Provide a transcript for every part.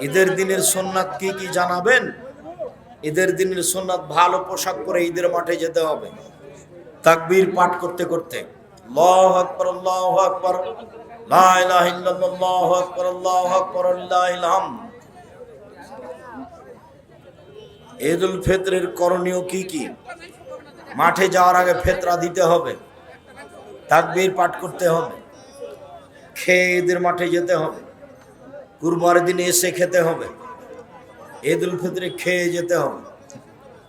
ঈদের দিনের সোননাথ কি কি জানাবেন? ঈদের দিনের সোননাথ ভালো পোশাক পরে ঈদের মাঠে যেতে হবে। তাকবীর পাঠ করতে করতে। ঈদুল ফিতরের করণীয় কি কি? মাঠে যাওয়ার আগে ফেতরা দিতে হবে। তাকবীর পাঠ করতে হবে। খেয়ে ঈদের মাঠে যেতে হবে। কুরবার দিনে এসে খেতে হবে। ঈদ উল ফিতরে খেয়ে যেতে হবে।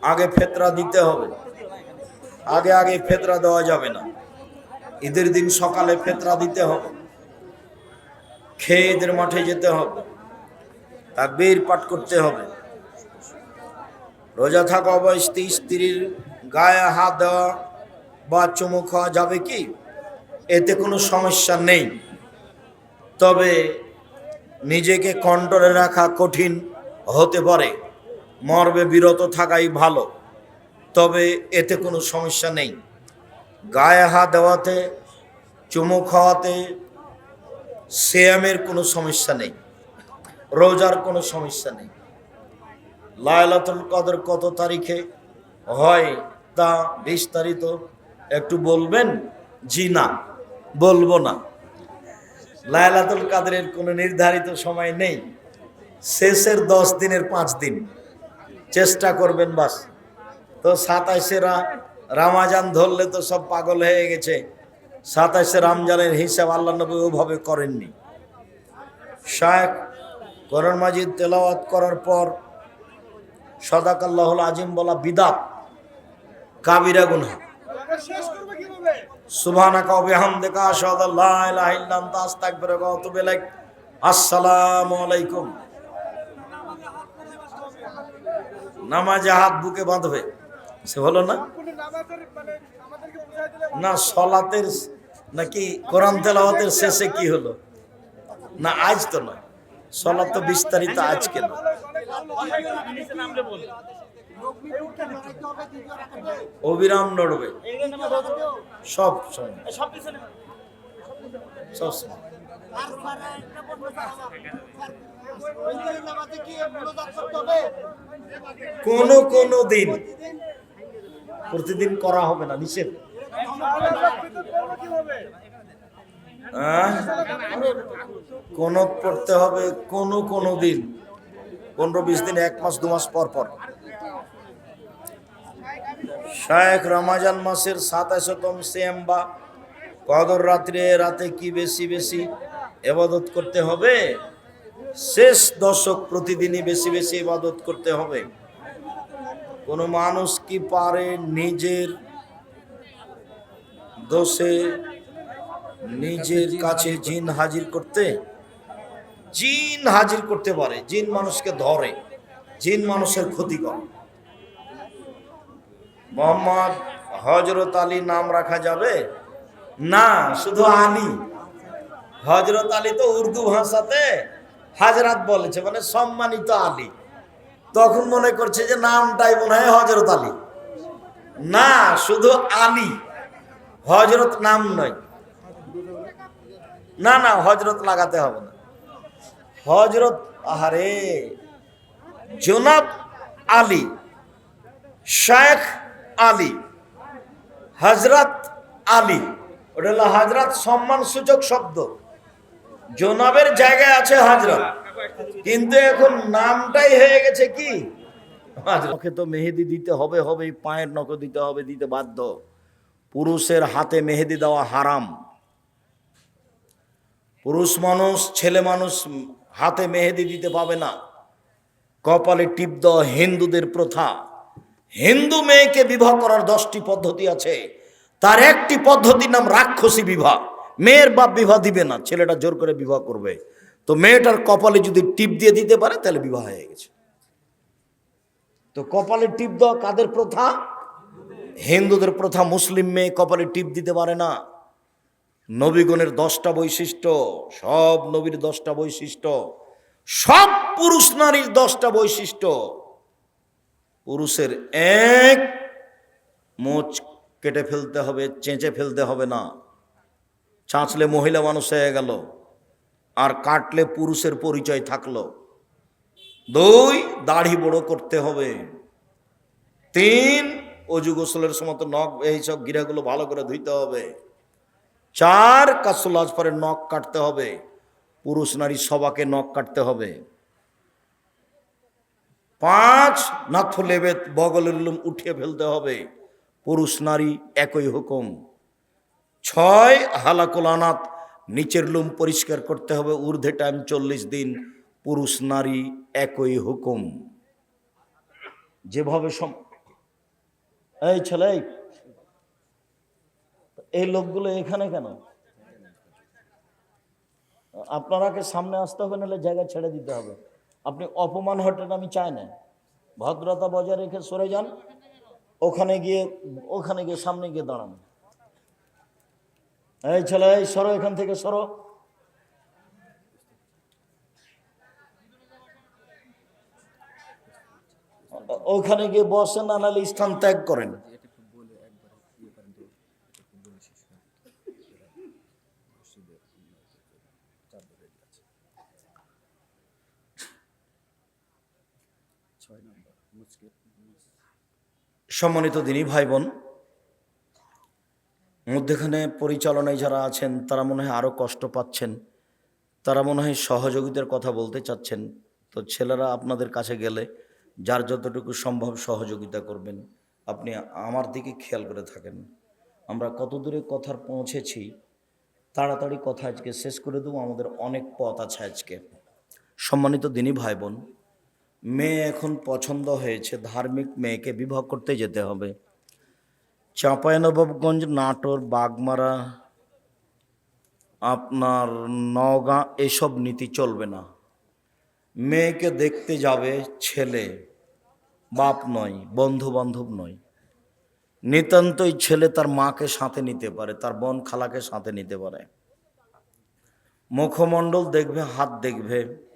আগে ফেতরা দিতে হবে। আগে আগে ফেতরা দেওয়া যাবে না। ঈদের দিন সকালে ফেতরা দিতে হবে। খেয়ে ঈদের মাঠে যেতে হবে। তাকবীর পাঠ করতে হবে। রোজা থাকা অবস্থায় স্ত্রীর গায়ে হাত দেওয়া বা চুমু খাওয়া যাবে কি? এতে কোনো সমস্যা নেই। তবে নিজেকে কন্ট্রোলে রাখা কঠিন হতে পারে। মর্বে বিরত থাকাই ভালো। তবে এতে কোনো সমস্যা নেই। গায়ে হাত দেওয়াতে, চুমু খাওয়াতে শ্যামের কোনো সমস্যা নেই। রোজার কোনো সমস্যা নেই। লায়লাতুল কদর কত তারিখে হয় তা বিস্তারিত একটু বলবেন? জি না, বলব না। লায়লাতুল কাদরের কোনো নির্ধারিত সময় নেই। শেষের দশ দিনের পাঁচ দিন। চেষ্টা করবেন বাস। তো সাতাইশেরা রামাজান ধরলে তো সব পাগল হয়ে গেছে। সাতাইশে রমজানের হিসাব আল্লাহ নবী ওভাবে করেননি। শায়েখ করণ মাজিদ তেলাওয়াত করার পর সদাকাল্লাহুল আজিম বলা বিদাত। কাবিরা গুনা সুবহানাকা নামাজে হাত বুকে বাঁধবে। সে হলো না? না, সলাতের নাকি কোরআন তেলাওয়াতের শেষে কি হলো? না, আজ তো নয়। সলাত তো বিস্তারিত আজকে নয়। অবিরাম নড়বে। সব সময়। সব কোন কোন দিন। প্রতিদিন করা হবে না, নিষেধ। কোন পড়তে হবে কোন কোন দিন। পনেরো বিশ দিন, এক মাস, দু মাস পর পর। শায়েখ রমাজান মাসের সাতাশতম সেম বা কদর রাত্রে রাতে কি বেশি বেশি এবাদত করতে হবে? শেষ দশক প্রতিদিনই বেশি বেশি ইবাদত করতে হবে। কোনো মানুষ কি পারে নিজের দোষে নিজের কাছে জিন হাজির করতে? জিন হাজির করতে পারে। জিন মানুষকে ধরে। জিন মানুষের ক্ষতি করে। মোহাম্মদ হজরত আলী নাম রাখা যাবে? না, শুধু আলী। হজরত আলী তো উর্দু ভাষাতে হাজরাত বলেছে মানে সম্মানিত আলী। তখন মনে করছে যে নামটাই মনে হয় হজরত আলী। না, শুধু আলী। হজরত নাম নয়। না না হজরত লাগাতে হবে না। হজরত আহারে, জনাব আলী শেখ আলী। হজরত আলী। ওটা হলো হজরত সম্মান সূচক শব্দ। জনাবের জায়গায় আছে হজরত কিন্তু এখন নামটাই হয়ে গেছে কি? ওকে তো মেহেদি দিতে হবে হবে পায়ের নখ দিতে হবে, দিতে বাধ্য। পুরুষের হাতে মেহেদি দেওয়া হারাম। পুরুষ মানুষ, ছেলে মানুষ হাতে মেহেদি দিতে পাবে না। কপালে টিপ দেওয়া হিন্দুদের প্রথা। হিন্দু মেয়েকে বিবাহ করার দশটি পদ্ধতি আছে। তার একটি পদ্ধতির নাম রাক্ষসী বিবাহ। মেয়ের বাপ বিবাহ দিবে না, ছেলেটা জোর করে বিবাহ করবে। তো মেয়েটার কপালে যদি টিপ দিয়ে দিতে পারে, তাহলে বিবাহ হয়ে গেছে। তো কপালে টিপ দেওয়া কাদের প্রথা? হিন্দুদের প্রথা মুসলিম মেয়ে কপালে টিপ দিতে পারে না। নবীগণের দশটা বৈশিষ্ট্য, সব নবীর দশটা বৈশিষ্ট্য, সব পুরুষ নারীর দশটা বৈশিষ্ট্য পুরুষের এক মোচ কেটে ফেলতে হবে, চেঁচে ফেলতে হবে না। চাঁচলে মহিলা মানুষ হয়ে গেল, আর কাটলে পুরুষের পরিচয় থাকল। দুই, দাড়ি বড় করতে হবে। তিন, অজু গোসলের সময় তো নখ এইসব গিরাগুলো ভালো করে ধুইতে হবে। চার কাসুলাজ পরে নখ কাটতে হবে। পুরুষ নারী সবাকে নখ কাটতে হবে। পাঁচ নাথ লেবে বগলের লুম উঠিয়ে ফেলতে হবে। পুরুষ নারী একই হুকুম। ছয় হালাকুলানাত নিচের লুম পরিষ্কার করতে হবে ঊর্ধ্বে টাইম চল্লিশ দিন। পুরুষ নারী একই হুকুম। যেভাবে সম এই ছেলে এই, এই লোকগুলো এখানে কেন? আপনারাকে সামনে আসতে হবে নাহলে জায়গা ছেড়ে দিতে হবে। আপনি অপমান হটেন আমি চাই না। ভদ্রতা বজায় রেখে সরে যান, ওখানে গিয়ে ওখানে গিয়ে সামনে গিয়ে দাঁড়ান। এই ছেলে, এই সরো, এখান থেকে সরো। ওখানে গিয়ে বসেন না স্থান ত্যাগ করেন। সম্মানিত দিনী ভাই বোন মধ্যেখানে পরিচালনায় যারা আছেন, তারা মনে হয় আরও কষ্ট পাচ্ছেন। তারা মনে হয় সহযোগিতার কথা বলতে চাচ্ছেন। তো ছেলেরা আপনাদের কাছে গেলে যার যতটুকু সম্ভব সহযোগিতা করবেন। আপনি আমার দিকে খেয়াল করে থাকেন। আমরা কত দূরে কথার পৌঁছেছি, তাড়াতাড়ি কথা আজকে শেষ করে দেবো। আমাদের অনেক পথ আছে আজকে। সম্মানিত দিনী ভাই বোন মেয়ে এখন পছন্দ হয়েছে, ধার্মিক মেয়েকে বিবাহ করতে যেতে হবে। চাঁপাইনবাবগঞ্জ নাটোর, বাগমারা, আপনার নওগাঁ, এসব নীতি চলবে না। মেয়েকে দেখতে যাবে ছেলে, বাপ নয় বন্ধু বান্ধব নয়। নিতান্তই ছেলে তার মাকে সাথে নিতে পারে, তার বোন খালাকে সাথে নিতে পারে। মুখমণ্ডল দেখবে, হাত দেখবে।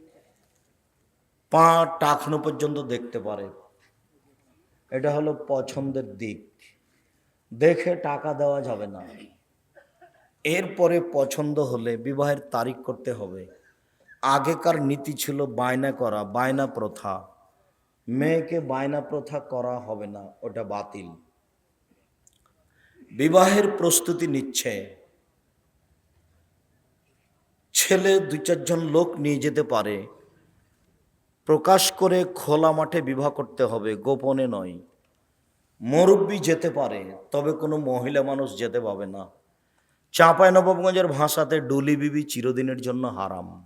পা টাকনো পর্যন্ত দেখতে পারে। এটা হলো পছন্দের দিক। দেখে টাকা দেওয়া যাবে না। এরপরে পছন্দ হলে বিবাহের তারিখ করতে হবে। আগেকার নীতি ছিল বায়না করা, বায়না প্রথা। মেয়েকে বায়না প্রথা করা হবে না, ওটা বাতিল। বিবাহের প্রস্তুতি নিচ্ছে। ছেলে দু চারজন লোক নিয়ে যেতে পারে। প্রকাশ করে খোলা মাঠে বিবাহ করতে হবে, গোপনে নয়। মুরব্বী যেতে পারে, তবে কোনো মহিলা মানুষ যেতে পাবে না। চাঁপায় নবাবগঞ্জের ভাষাতে ডুলি বিবি চিরদিনের জন্য হারাম।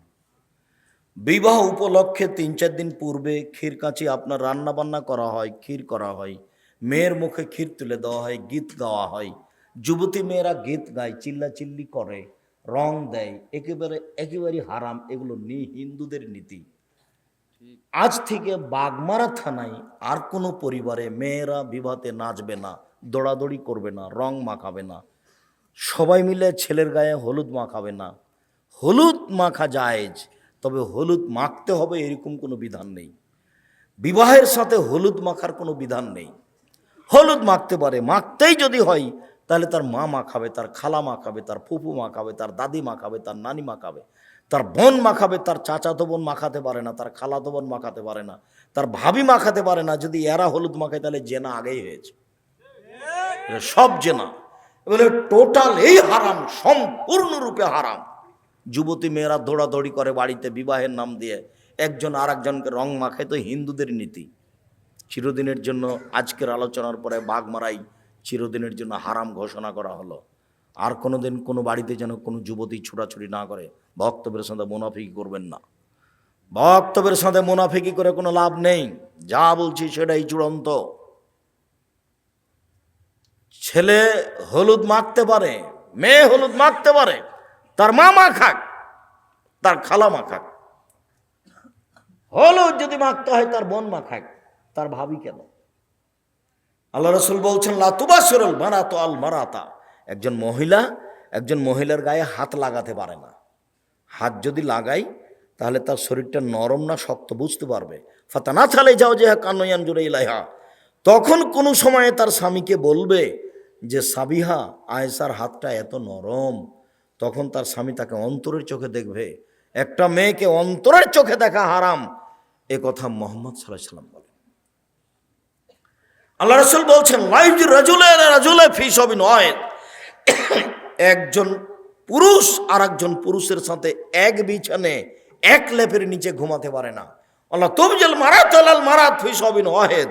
বিবাহ উপলক্ষে তিন চার দিন পূর্বে ক্ষীর কাঁচি আপনার রান্না বান্না করা হয়, ক্ষীর করা হয়। মেয়ের মুখে ক্ষীর তুলে দেওয়া হয়, গীত গাওয়া হয়। যুবতী মেয়েরা গীত গায় চিল্লা চিল্লি করে, রং দেয়, একেবারে, একেবারেই হারাম। এগুলো নি হিন্দুদের নীতি। আজ থেকে বাগমারা থানায় আর কোনো পরিবারে মেয়েরা বিবাহতে নাচবে না, দৌড়াদৌড়ি করবে না, রং মাখাবে না। সবাই মিলে ছেলের গায়ে হলুদ মাখাবে না। হলুদ মাখা জায়েজ, তবে হলুদ মাখতে হবে এরকম কোনো বিধান নেই। বিবাহের সাথে হলুদ মাখার কোনো বিধান নেই। হলুদ মাখতে পারে, মাখতেই যদি হয়, তাহলে তার মা মাখাবে, তার খালা মাখাবে, তার ফুফু মাখাবে, তার দাদি মাখাবে, তার নানি মাখাবে। তার বোন মাখাবে, তার চাচাতো বোন মাখাতে পারে না, তার খালাতো বোন মাখাতে পারে না, তার ভাবি মাখাতে পারে না, যদি এরা হলুদ মাখায় তাহলে জেনা আগেই হয়েছে। সব জেনা। এবারে টোটাল এই হারাম, সম্পূর্ণরূপে হারাম। যুবতী মেয়েরা দৌড়াদৌড়ি করে বাড়িতে বিবাহের নাম দিয়ে, একজন আর একজনকে রং মাখায়, তো হিন্দুদের নীতি। চিরদিনের জন্য আজকের আলোচনার পরে বাঘ মারাই চিরদিনের জন্য হারাম ঘোষণা করা হলো। আর কোনোদিন কোনো বাড়িতে যেন কোনো যুবতী ছোটাছুটি না করে বক্তব্যের সাথে মুনাফিকি করবেন না। বক্তব্যের সাথে মুনাফিকি করে কোনো লাভ নেই। যা বলছি সেটাই চূড়ান্ত। ছেলে হলুদ মাখতে পারে, মেয়ে হলুদ মাখতে পারে, তার মা মা খাক, তার খালা মা খাক। হলুদ যদি মাখতে হয়, তার বোন মা খাক, তার ভাবি কেন? আল্লাহ রসুল বলছেন লাতুবা সরল মারাতো আল মারাতা। একজন মহিলা, একজন মহিলার গায়ে হাত লাগাতে পারে না। হাত যদি লাগাই, তাহলে তার শরীরটা নরম না শক্ত, বুঝতে পারবে। ফাতা না ছালে যাও যে কানয়ান জুড়ে ইলাইহা। তখন কোনো সময়ে তার স্বামীকে বলবে যে, সাবিহা আয়েসার হাতটা এত নরম। তখন তার স্বামী তাকে অন্তরের চোখে দেখবে। একটা মেয়েকে অন্তরের চোখে দেখা হারাম। এ কথা মোহাম্মদ সাল্লাহ সাল্লাম বলেন। আল্লাহ রসুল বলছেন, লাইফ রাজুলে রাজুলে ফি সবই নয়। একজন পুরুষ আর একজন পুরুষের সাথে এক বিছানে, এক লেপের নিচে ঘুমাতে পারে না। আল্লাহ, তবজল মারাত আলাল মারাত ফি সবিন ওয়াহেদ।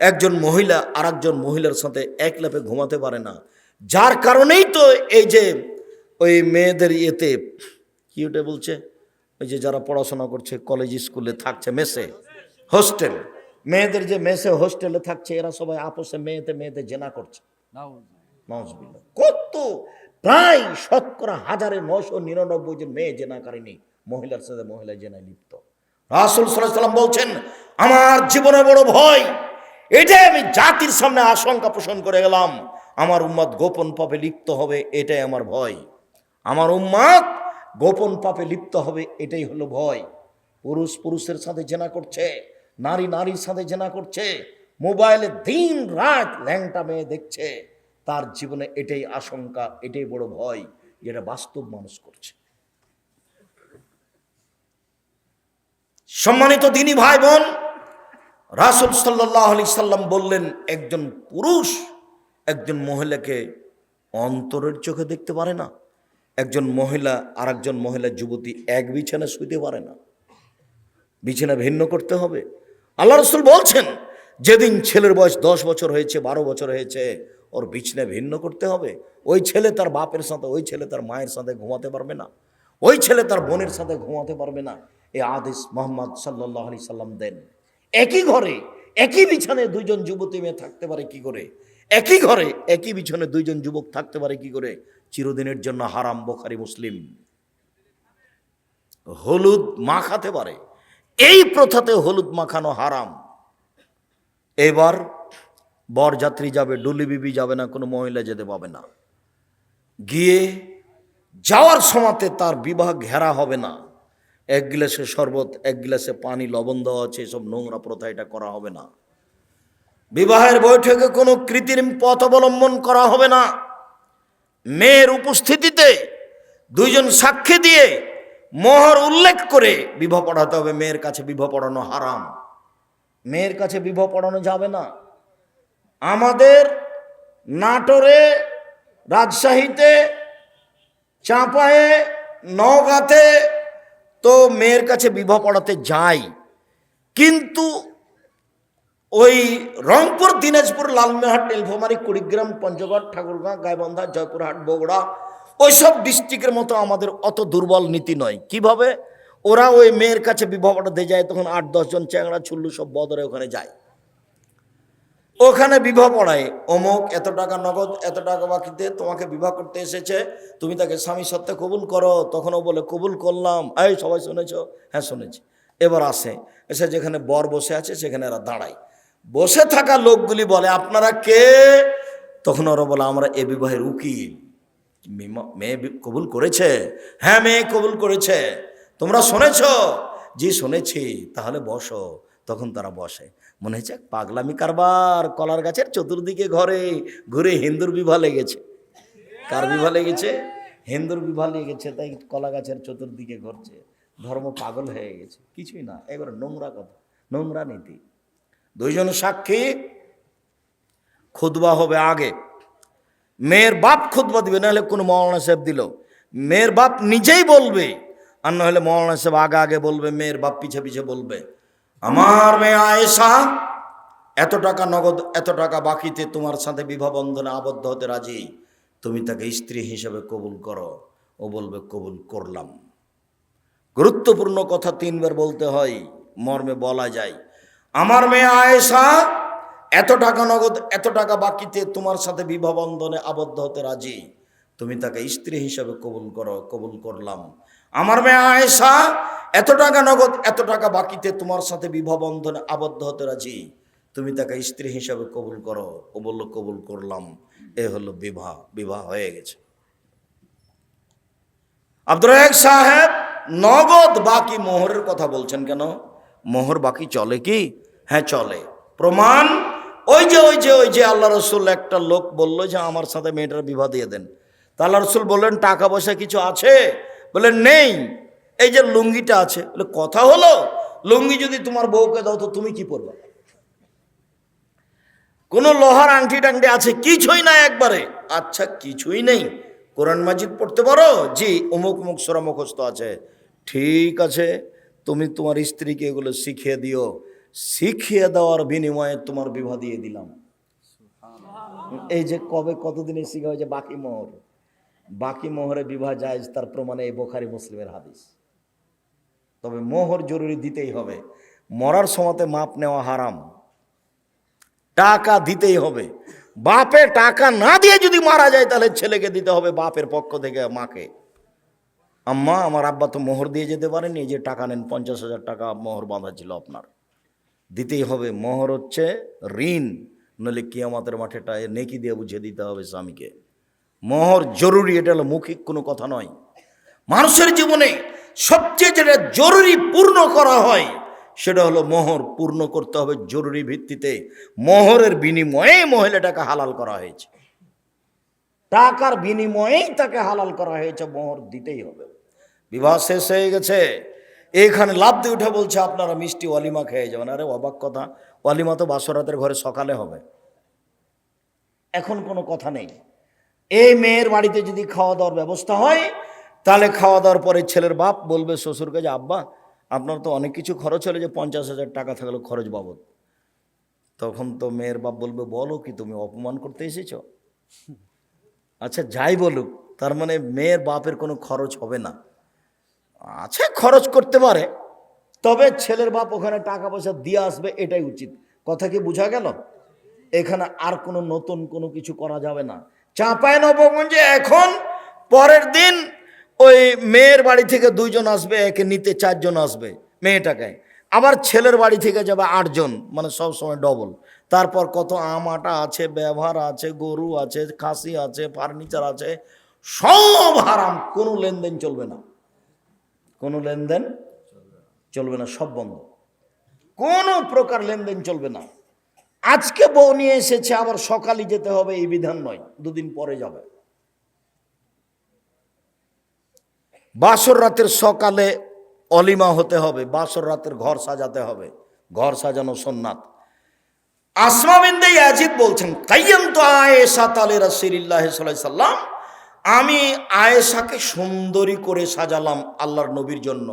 একজন মহিলা আর একজন মহিলার সাথে এক লেপে ঘুমাতে পারে না। যার কারণেই তো এই যে ওই মেয়েদের ইয়েতে, কি ওটা বলছে? ওই যে যারা পড়াশোনা করছে, কলেজ, স্কুলে থাকছে, মেসে, হোস্টেল। মেয়েদের যে মেসে, হোস্টেলে থাকছে, এরা সবাই আপোষে মেয়েতে মেয়েতে জেনা করছে। কত, প্রায় শতকরা হাজারে নশো নিরানব্বই জন মেয়ে জেনা জেনাকারিনী মহিলার সাথে মহিলা জেনায় লিপ্ত। রাসুল সাল্লাম বলছেন, আমার জীবনে বড় ভয় এটাই আমি জাতির সামনে আশঙ্কা পোষণ করে গেলাম, আমার উম্মাদ গোপন পাপে লিপ্ত হবে, এটাই আমার ভয়। আমার উম্মাদ গোপন পাপে লিপ্ত হবে, এটাই হলো ভয়। পুরুষ পুরুষের সাথে জেনা করছে, নারী নারীর সাথে জেনা করছে, মোবাইলে দিন রাত ল্যাংটা মেয়ে দেখছে। তার জীবনে এটাই আশঙ্কা, এটাই বড় ভয়, যেটা বাস্তব মানুষ করছে। সম্মানিত দিনী ভাই বোন, রাসুল সাল্লাহ আলি সাল্লাম বললেন, একজন পুরুষ একজন মহিলাকে অন্তরের চোখে দেখতে পারে না। একজন মহিলা আর একজন মহিলা যুবতী এক বিছানা শুইতে পারে না। বিছানা ভিন্ন করতে হবে। আল্লাহ রসুল বলছেন, যেদিন ছেলের বয়স দশ বছর হয়েছে, বারো বছর হয়েছে ওর বিছনে ভিন্ন করতে হবে। ওই ছেলে তার বাপের সাথে, ওই ছেলে তার মায়ের সাথে ঘুমাতে পারবে না। ওই ছেলে তার বোনের সাথে ঘুমাতে পারবে না। এই আদেশ মোহাম্মদ সাল্লাহ আলি সাল্লাম দেন। একই ঘরে, একই বিছানে দুইজন যুবতী মেয়ে থাকতে পারে কি করে? একই ঘরে, একই বিছানে দুইজন যুবক থাকতে পারে কি করে? চিরদিনের জন্য হারাম বোখারি মুসলিম। হলুদ মাখাতে পারে। এই প্রথাতে হলুদ মাখানো হারাম। এবার বরযাত্রী যাবে, ডুলি বিবি যাবে না, কোনো মহিলা যেতে পাবে না। গিয়ে যাওয়ার সময়তে তার বিবাহ ঘেরা হবে না। এক গ্লাসে শরবত, এক গ্লাসে পানি, লবণ দেওয়া আছে, এসব নোংরা প্রথা এটা করা হবে না। বিবাহের বৈঠকে কোনো কৃত্রিম পথ অবলম্বন করা হবে না। মেয়ের উপস্থিতিতে দুইজন সাক্ষী দিয়ে মোহর উল্লেখ করে বিবাহ পড়াতে হবে। মেয়ের কাছে বিবাহ পড়ানো হারাম। মেয়ের কাছে বিবাহ পড়ানো যাবে না। আমাদের নাটোরে, রাজশাহীতে চাঁপায়ে নওগাঁতে তো মেয়ের কাছে বিবাহ পড়াতে যাই কিন্তু ওই রংপুর, দিনাজপুর লালমেহাট নীলফামারী, কুড়িগ্রাম, পঞ্চগড়, ঠাকুরগাঁ, গাইবান্ধা, জয়পুরহাট, বগুড়া ওইসব ডিস্ট্রিক্টের মতো আমাদের অত দুর্বল নীতি নয়। কীভাবে? ওরা ওই মেয়ের কাছে বিবাহ পড়াতে যায়, তখন আট দশজন চ্যাংড়া, ছুল্লু সব বদরে ওখানে যায়। ওখানে বিবাহ পড়ায়। অমুক, এত টাকা নগদ, এত টাকা বাকিতে তোমাকে বিবাহ করতে এসেছে, তুমি তাকে স্বামী সত্ত্বে কবুল করো। তখনও বলে, কবুল করলাম। এই, সবাই শুনেছ? হ্যাঁ শুনেছি। এবার আসে, এসে যেখানে বর বসে আছে, সেখানে এরা দাঁড়ায়। বসে থাকা লোকগুলি বলে, আপনারা কে? তখন ওরা বলে, আমরা এ বিবাহের উকিল। মেয়ে কবুল করেছে? হ্যাঁ মেয়ে কবুল করেছে। তোমরা শুনেছ? জি, শুনেছি। তাহলে বসো। তখন তারা বসে। মনে হচ্ছে পাগলামি কারবার, কলার গাছের চতুর্দিকে ঘরে ঘুরে হিন্দুর বিবাহ লেগেছে। কার বিবাহ লেগেছে? হিন্দুর বিবাহ লেগেছে, তাই কলা গাছের চতুর্দিকে ঘুরছে। ধর্ম পাগল হয়ে গেছে। কিছুই না এবার নোংরা কথা, নোংরা নীতি। দুইজন সাক্ষী খুদবা হবে আগে। মেয়ের বাপ খুদবা দিবে, নাহলে কোনো মৌলানা সাহেব দিল। মেয়ের বাপ নিজেই বলবে, আর না হলে মৌলানা সাহেব আগে আগে বলবে, মেয়ের বাপ পিছে পিছে বলবে। আমার মেয়ে আয়েশা, এত টাকা নগদ, এত টাকা বাকিতে তোমার সাথে বিবাহ বন্ধনে আবদ্ধ হতে রাজি? তুমি তাকে স্ত্রী হিসেবে কবুল করো। ও বলবে, কবুল করলাম। গুরুত্বপূর্ণ কথা তিনবার বলতে হয়, মর্মে বলা যায়। আমার মেয়ে আয়েশা, এত টাকা নগদ, এত টাকা বাকিতে তোমার সাথে বিবাহ বন্ধনে আবদ্ধ হতে রাজি। তুমি তাকে স্ত্রী হিসাবে কবুল করো, কবুল করলাম। আমার মেয়ে আয়েশা, এত টাকা নগদ, এত টাকা বাকিতে তোমার সাথে বিবাহ বন্ধনে আবদ্ধ হতে রাজি। তুমি তাকে স্ত্রী হিসাবে কবুল করো। ও বলল, কবুল করলাম। এ হলো বিবাহ। বিবাহ হয়ে গেছে। রাজাক সাহেব নগদ বাকি মোহরের কথা বলছেন কেন? মোহর বাকি চলে কি? হ্যাঁ চলে। প্রমাণ, ওই যে ওই যে ওই যে আল্লাহ রসুল একটা লোক বলল যে, আমার সাথে মেয়েটার বিবাহ দিয়ে দেন। তা আল্লাহ রসুল বললেন, টাকা পয়সা কিছু আছে? বললেন নেই এই যে লুঙ্গিটা আছে। বলে কথা হলো লুঙ্গি যদি তোমার বউকে দাও তো তুমি কি পরবে? কোন লোহার আংটি টাংটি আছে কিছুই নাই একবারে। আচ্ছা কিছুই নেই। কোরআন মাজিদ পড়তে পারো? জি অমুক মুখ সোরা মুখস্থ আছে। ঠিক আছে তুমি তোমার স্ত্রীকে এগুলো শিখিয়ে দিও। শিখিয়ে দেওয়ার বিনিময়ে তোমার বিবাহ দিয়ে দিলাম। এই যে কবে কতদিনে শিখা হয়েছে? বাকি মোহর বাকি মোহরে বিবাহ জায়েজ, তার প্রমাণে এই বোখারি মুসলিমের হাদিস। তবে মোহর জরুরি দিতেই হবে। মরার সময়তে মাপ নেওয়া হারাম। টাকা দিতেই হবে। বাপে টাকা না দিয়ে যদি মারা যায়, তাহলে ছেলেকে দিতে হবে বাপের পক্ষ থেকে, মাকে। আম্মা, আমার আব্বা তো মোহর দিয়ে যেতে পারেনি যে টাকা নেন, পঞ্চাশ হাজার টাকা মোহর বাঁধা ছিল আপনার। দিতেই হবে। মোহর হচ্ছে ঋণ। নইলে কিয়ামাতের মাঠেটা নেকি দিয়ে বুঝিয়ে দিতে হবে স্বামীকে। মোহর জরুরি, এটা হলো মৌখিক কোনো কথা নয়। মানুষের জীবনে সবচেয়ে যেটা জরুরি পূর্ণ করা হয়, সেটা হলো মোহর পূর্ণ করতে হবে জরুরি ভিত্তিতে। মোহরের বিনিময়ে মহিলাটাকে হালাল করা হয়েছে। টাকার বিনিময়েই তাকে হালাল করা হয়েছে, মোহর দিতেই হবে। বিবাহ শেষ হয়ে গেছে। এখানে লাভ দিয়ে উঠে বলছে, আপনারা মিষ্টি অলিমা খেয়ে যাবেন। আরে অবাক কথা অলিমা তো বাসরাতের ঘরে সকালে হবে। এখন কোনো কথা নেই। এই মেয়ের বাড়িতে যদি খাওয়া দাওয়ার ব্যবস্থা হয়, তাহলে খাওয়া দাওয়ার পরে ছেলের বাপ বলবে, শ্বশুরকে যে, আব্বা, আপনার তো অনেক কিছু খরচ হলে যে পঞ্চাশ হাজার টাকা থাকল খরচ বাবদ। তখন তো মেয়ের বাপ বলবে, বলো কি, তুমি অপমান করতে এসেছ? আচ্ছা যাই বলুক, তার মানে মেয়ের বাপের কোনো খরচ হবে না। আছে, খরচ করতে পারে, তবে ছেলের বাপ ওখানে টাকা পয়সা দিয়ে আসবে, এটাই উচিত। কথা কি বোঝা গেল? এখানে আর কোনো নতুন কোনো কিছু করা যাবে না। চাঁপায় নবগঞ্জে এখন পরের দিন ওই মেয়ের বাড়ি থেকে দুইজন আসবে, একে নিতে চারজন আসবে মেয়েটাকে। আবার ছেলের বাড়ি থেকে যাবে আটজন মানে সব সময় ডবল তারপর কত আম, আটা আছে, ব্যবহার আছে, গরু আছে, খাসি আছে ফার্নিচার আছে, সব হারাম, কোনো লেনদেন চলবে না। কোনো লেনদেন চলবে না, সব বন্ধ। কোনো প্রকার লেনদেন চলবে না। আজকে বউ নিয়ে এসেছে, আবার সকালে যেতে হবে, এই বিধান নয়, দুদিন পরে যাবে। বাসর রাতের সকালে অলিমা হতে হবে, বাসর রাতের ঘর সাজাতে হবে, ঘর সাজানো সোননাথ। আসমা বিন্দে ইয়াজিদ বলছেন কাইয়াম তো আয়েশা তালে রাসিল্লাহ সাল্লাম, আমি আয়েশাকে সুন্দরী করে সাজালাম আল্লাহর নবীর জন্য।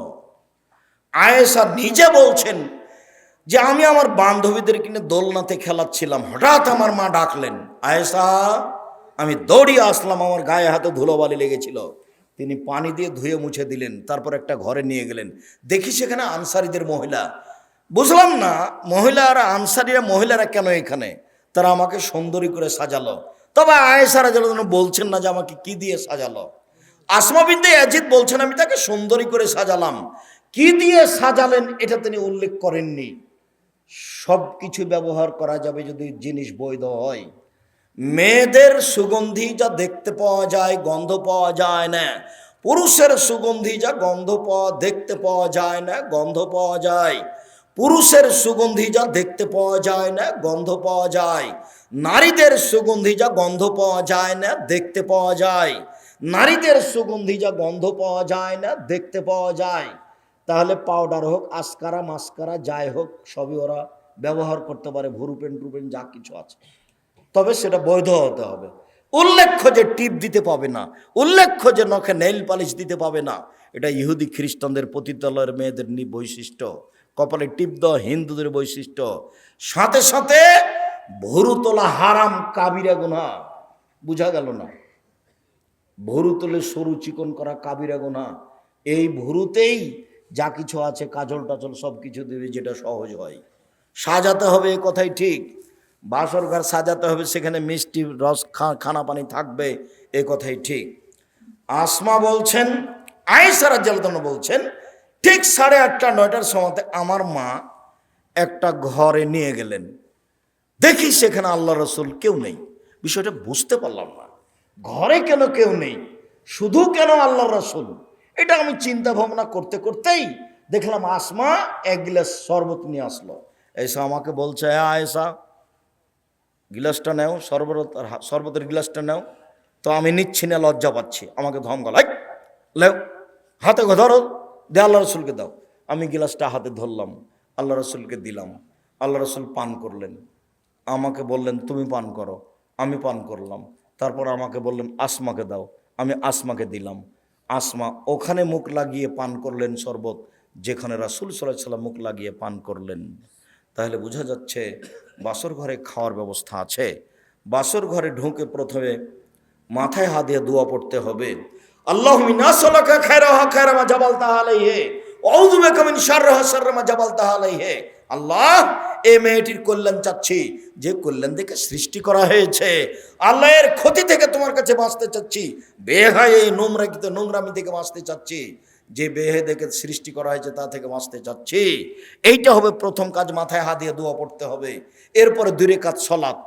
আয়েশা নিজে বলছেন যে আমি আমার বান্ধবীদের কিনে দোলনাতে খেলাচ্ছিলাম, হঠাৎ আমার মা ডাকলেন, আয়েশা, আমি দৌড়িয়ে আসলাম, আমার গায়ে হাতে ধুলোবালি লেগেছিল। তিনি পানি দিয়ে ধুয়ে মুছে দিলেন, তারপর একটা ঘরে নিয়ে গেলেন। দেখি সেখানে আনসারিদের মহিলা। বুঝলাম না মহিলা আর আনসারিরা মহিলারা কেন এখানে? তারা আমাকে সুন্দরী করে সাজালো। তবে আয়েসারা যেন বলছেন না যে আমাকে কি দিয়ে সাজালো। আসমা বিন্দে অ্যাজিদ বলছেন, আমি তাকে সুন্দরী করে সাজালাম। কি দিয়ে সাজালেন, এটা তিনি উল্লেখ করেননি। সব কিছু ব্যবহার করা যাবে যদি জিনিস বৈধ হয়। মেয়েদের সুগন্ধি যা দেখতে পাওয়া যায়, গন্ধ পাওয়া যায় না। পুরুষের সুগন্ধি যা গন্ধ পাওয়া, দেখতে পাওয়া যায় না, গন্ধ পাওয়া যায়। পুরুষের সুগন্ধি যা দেখতে পাওয়া যায় না, গন্ধ পাওয়া যায়। নারীদের সুগন্ধি যা গন্ধ পাওয়া যায় না, দেখতে পাওয়া যায়। নারীদের সুগন্ধি যা গন্ধ পাওয়া যায় না, দেখতে পাওয়া যায়। তাহলে পাউডার হোক, আসকারা, মাস্কারা, যাই হোক, সবই ওরা ব্যবহার করতে পারে, ভুরুপেন টুপেন যা কিছু আছে। তবে সেটা বৈধ হতে হবে। উল্লেখ্য যে টিপ দিতে পাবে না, উল্লেখ্য যে নখে নেইল পালিশ দিতে পাবে না, এটা ইহুদি খ্রিস্টানদের পতিতালয়ের মেয়েদের বৈশিষ্ট্য। কপালে টিপ দেওয়া হিন্দুদের বৈশিষ্ট্য। সাথে সাথে ভরু তোলা হারাম কাবিরা গুনা বুঝা গেল না? ভরু তোলে সরু চিকন করা কাবিরা গোনা এই ভরুতেই যা কিছু আছে, কাজল টাজল সব কিছু দেবে যেটা সহজ হয়। সাজাতে হবে এ কথাই ঠিক। বাসর ঘর সাজাতে হবে, সেখানে মিষ্টি, রস খানা পানি থাকবে এ কথাই ঠিক। আসমা বলছেন আয়েসারা জালতানো বলছেন, ঠিক সাড়ে আটটা, নয়টার সময়তে আমার মা একটা ঘরে নিয়ে গেলেন। দেখি সেখানে আল্লাহ রসুল কেউ নেই। বিষয়টা বুঝতে পারলাম না। ঘরে কেন কেউ নেই? শুধু কেন আল্লাহ রসুল? এটা আমি চিন্তা ভাবনা করতে করতেই দেখলাম আসমা এক গিলাস শরবত নিয়ে আসলো। এসা আমাকে বলছে হ্যাঁ আয়েসা গিলাসটা নেও, শরবত শরবতের গিলাসটা নেও। তো আমি নিচ্ছি না, লজ্জা পাচ্ছি। আমাকে ধম গলায় লেও হাতে ধরো, দে, আল্লাহ রসুলকে দাও। আমি গিলাসটা হাতে ধরলাম, আল্লাহ রসুলকে দিলাম। আল্লাহ রসুল পান করলেন। আমাকে বললেন, তুমি পান করো। আমি পান করলাম। তারপর আমাকে বললেন, আসমাকে দাও। আমি আসমাকে দিলাম। আসমা, ওখানে মুখ লাগিয়ে পান করলেন শরবত, যেখানে রাসুল সাল্লাহ সাল্লাম মুখ লাগিয়ে পান করলেন। তাহলে বোঝা যাচ্ছে বাসর ঘরে খাওয়ার ব্যবস্থা আছে। বাসর ঘরে ঢুকে প্রথমে মাথায় হাত দিয়ে দোয়া পড়তে হবে। আল্লাহ জাবাল তাহালাইহে আল্লাহ এই মেয়েটির কল্যাণ চাচ্ছি। যে কল্যাণ থেকে সৃষ্টি করা হয়েছে, আল্লাহের ক্ষতি থেকে তোমার কাছে বাঁচতে চাচ্ছি। বেহায় এই নোংরাকিত নোংরামি থেকে বাঁচতে চাচ্ছি। যে বেহে দেখে সৃষ্টি করা হয়েছে তা থেকে বাঁচতে চাচ্ছি। এইটা হবে প্রথম কাজ, মাথায় হাত দিয়ে দোয়া পড়তে হবে। এরপরে দূরে কাজ সলাৎ।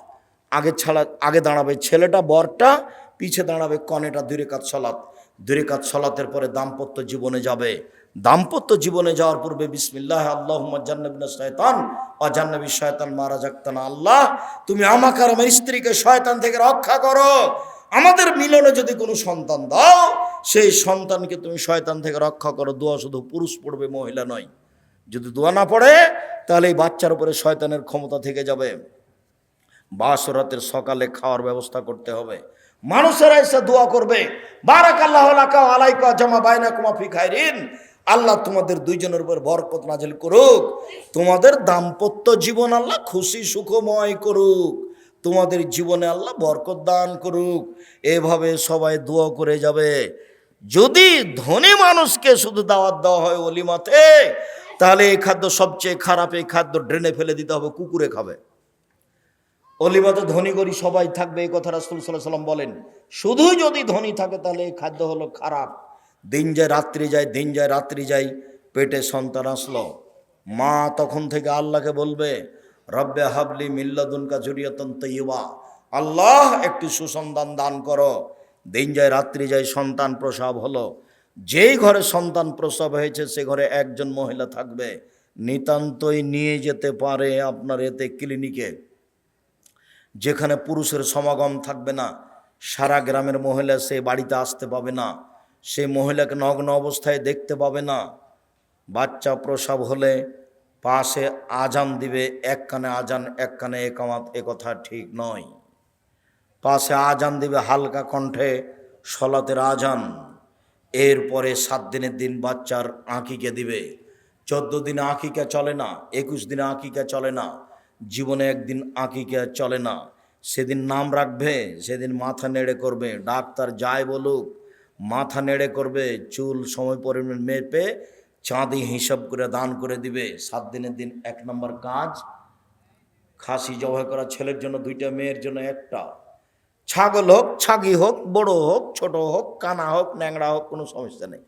আগে ছাড়া, আগে দাঁড়াবে ছেলেটা বরটা, পিছে দাঁড়াবে কনেটা দূরে কাজ সলাৎ। দূরে কাজ সলাতের পরে দাম্পত্য জীবনে যাবে। দাম্পত্য জীবনে যাওয়ার পূর্বে বিসমিল্লাহ আল্লাহ জান্নবিন শয়তান অজান্নবী শয়তান মারা যাক্তানা আল্লাহ, তুমি আমাকে আর আমার স্ত্রীকে শয়তান থেকে রক্ষা করো। আমাদের মিলনে যদি কোনো সন্তান দাও, সেই সন্তানকে তুমি শয়তান থেকে রক্ষা করো। দোয়া শুধু পুরুষ পড়বে, মহিলা নয়। যদি দোয়া না পড়ে, তাহলে এই বাচ্চার উপরে শয়তানের ক্ষমতা থেকে যাবে। বাসরাতের সকালে খাওয়ার ব্যবস্থা করতে হবে। মানুষেরা এসে দোয়া করবে বারাক আল্লাহ আলাইকা জামা বাইনা কুমা ফি খাইরিন। আল্লাহ তোমাদের দুইজনের উপর বরকত নাজিল করুক। তোমাদের দাম্পত্য জীবন আল্লাহ খুশি সুখময় করুক। তোমাদের জীবনে আল্লাহ বরকত দান করুক। এভাবে সবাই দোয়া করে যাবে। যদি ধনী মানুষকে শুধু দাওয়াত দেওয়া হয় অলিমাতে, তাহলে এই খাদ্য সবচেয়ে খারাপ, এই খাদ্য ড্রেনে ফেলে দিতে হবে, কুকুরে খাবে। অলিমাতে ধনী গরি সবাই থাকবে, এই কথা রাসুল সাল্লাহ সাল্লাম বলেন। শুধু যদি ধনী থাকে, তাহলে এই খাদ্য হলো খারাপ। দিন যায়, রাত্রি যায়, দিন যায়, রাত্রি যায়, পেটে সন্তান আসলো। মা তখন থেকে আল্লাহকে বলবে, রব্বে হাবলি মিল্লাদুনকা জুরিয়তন তৈবা আল্লাহ, একটি সুসন্তান দান করো। দিন যায়, রাত্রি যায়, সন্তান প্রসব হলো। যেই ঘরে সন্তান প্রসব হয়েছে, সে ঘরে একজন মহিলা থাকবে। নিতান্তই নিয়ে যেতে পারে আপনার এতে ক্লিনিকে। যেখানে পুরুষের সমাগম থাকবে না, সারা গ্রামের মহিলা সে বাড়িতে আসতে পাবে না। সে মহিলাকে নগ্ন অবস্থায় দেখতে পাবে না। বাচ্চা প্রসব হলে পাশে আজান দিবে এক কানে আজান এক কানে একামাত, এ কথা ঠিক নয়। পাশে আজান দিবে হালকা কণ্ঠে সলাতের আজান। এরপরে সাত দিনের দিন বাচ্চার আঁকিকে দিবে। চোদ্দ দিনে আঁকিকা চলে না, একুশ দিনে আঁকিকা চলে না, জীবনে একদিন আঁকিকা চলে না। সেদিন নাম রাখবে, সেদিন মাথা নেড়ে করবে, ডাক্তার যায় বলুক মাথা নেড়ে করবে, চুল সময় পরিমাণ মেপে চাঁদি হিসাব করে দান করে দিবে। সাত দিনের দিন এক নম্বর কাজ, খাসি জবাই করা ছেলের জন্য দুইটা, মেয়ের জন্য একটা। ছাগল হোক, ছাগি হোক, বড় হোক, ছোট হোক, কানা হোক ন্যাংরা হোক, কোনো সমস্যা নেই।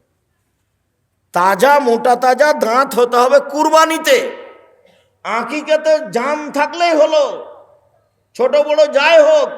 তাজা, মোটা, তাজা দাঁত হতে হবে কুরবানিতে। আঁকিকাতে জাম থাকলেই হলো, ছোট, বড় যাই হোক